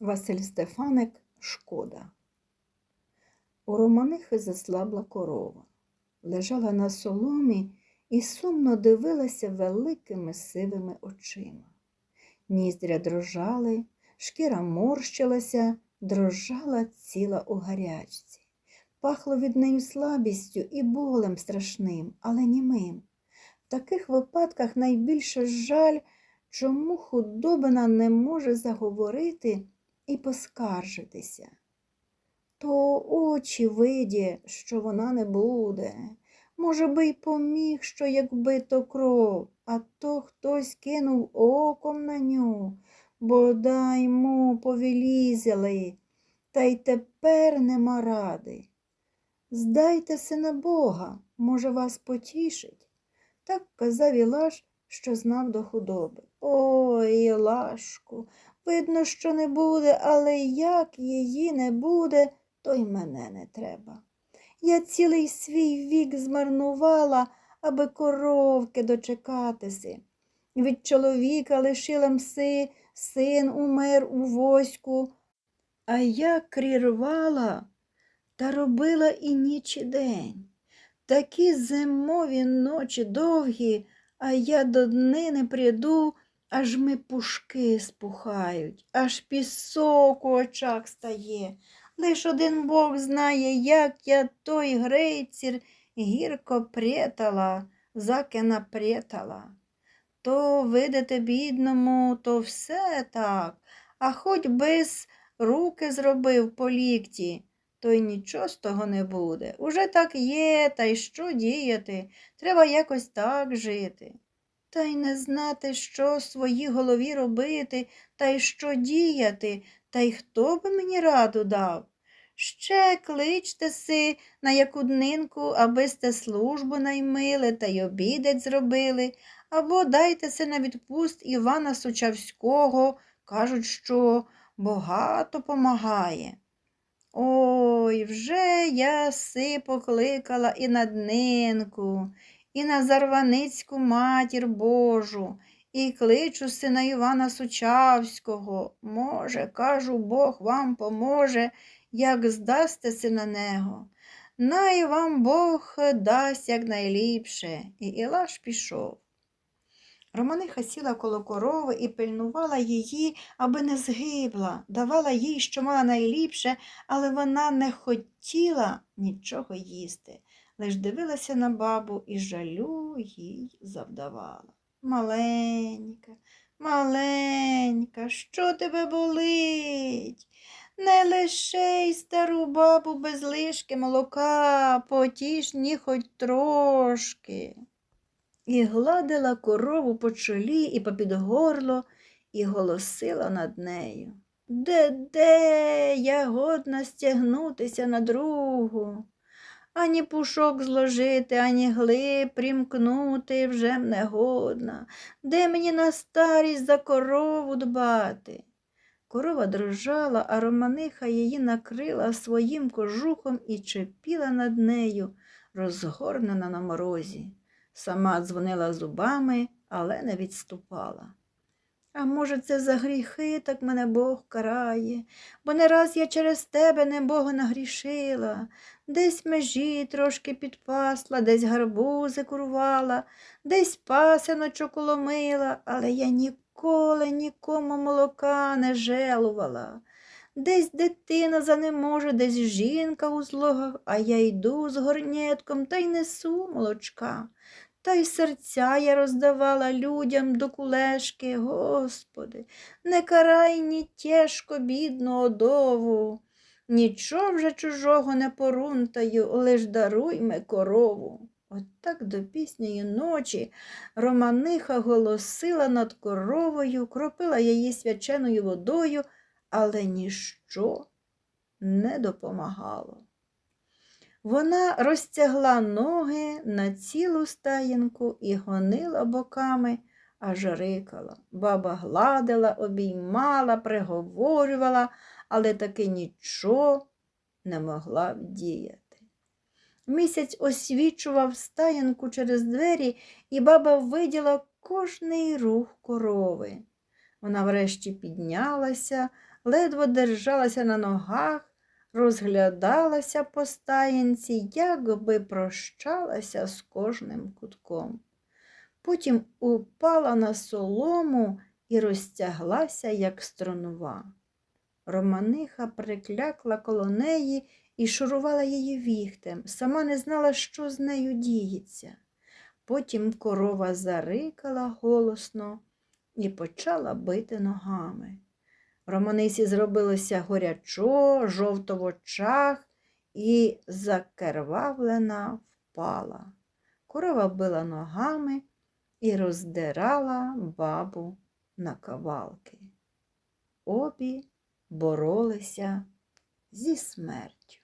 Василь Стефаник Шкода. У Романихи заслабла корова, лежала на соломі і сумно дивилася великими сивими очима. Ніздря дрожали, шкіра морщилася, дрожала ціла у гарячці. Пахло від неї слабістю і болем страшним, але німим. В таких випадках найбільше жаль, чому худобина не може заговорити і поскаржитися. То очі виді, що вона не буде. Може би, й поміг, що якби то кров, а то хтось кинув оком на ню, бодай му повілізали, та й тепер нема ради. Здайтеся на Бога, може, вас потішить. Так казав Ілаш, що знав до худоби. Ой, Ілашку, видно, що не буде, але як її не буде, то й мене не треба. Я цілий свій вік змарнувала, аби коровки дочекатися. Від чоловіка лишила мси, син умер у воську, а я крірвала та робила і ніч і день. Такі зимові ночі довгі, а я до дни не прийду, аж ми пушки спухають, аж пісок у очах стає. Лиш один Бог знає, як я той грейцір гірко претала, заки напретала. То, видите, бідному, то все так, а хоч без руки зробив по лікті, то й нічого з того не буде. Уже так є, та й що діяти? Треба якось так жити. Та й не знати, що в своїй голові робити, та й що діяти, та й хто би мені раду дав. Ще кличте си на яку днинку, аби сте службу наймили та й обідать зробили, або дайтеся на відпуст Івана Сучавського, кажуть, що багато помагає. Ой, вже я си покликала і на днинку, і на Зарваницьку матір Божу, і кличу сина Івана Сучавського. Може, кажу, Бог вам поможе, як здастеся на нього. Най вам Бог дасть якнайліпше. І Ілаш пішов. Романиха сіла коло корови і пильнувала її, аби не згибла, давала їй, що мала найліпше, але вона не хотіла нічого їсти, лиш дивилася на бабу і жалю їй завдавала. Маленька, маленька, що тебе болить? Не лишей стару бабу без лишки молока, потіш ні хоч трошки. І гладила корову по чолі і попід горло, і голосила над нею. Де, де я годна стягнутися на другу? Ані пушок зложити, ані глиб прімкнути вже не годна. Де мені на старість за корову дбати? Корова дрожала, а романиха її накрила своїм кожухом і чепіла над нею, розгорнена на морозі. Сама дзвонила зубами, але не відступала. А може, це за гріхи так мене Бог карає, бо не раз я через тебе не Бога нагрішила, десь межі трошки підпасла, десь гарбузи курвала, десь пасиночок уломила, але я ніколи нікому молока не желувала. Десь дитина занеможе, десь жінка у злогах, а я йду з горнєтком та й несу молочка. Та й серця я роздавала людям до кулешки, Господи, не карай ні тяжко бідну одову. Нічого вже чужого не порунтаю, лиш даруй ме корову. От так до пісньої ночі Романиха голосила над коровою, кропила її свяченою водою, але ніщо не допомагало. Вона розтягла ноги на цілу стаєнку і гонила боками, аж рикала. Баба гладила, обіймала, приговорювала, але таки нічого не могла вдіяти. Місяць освічував стаєнку через двері, і баба виділа кожний рух корови. Вона врешті піднялася, ледве держалася на ногах, розглядалася по стаєнці, як би прощалася з кожним кутком. Потім упала на солому і розтяглася, як струнова. Романиха приклякла коло неї і шурувала її віхтем, сама не знала, що з нею діється. Потім корова зарикала голосно і почала бити ногами. Романисі зробилося горячо, жовто в очах і закервавлена впала. Корова била ногами і роздирала бабу на кавалки. Обі боролися зі смертю.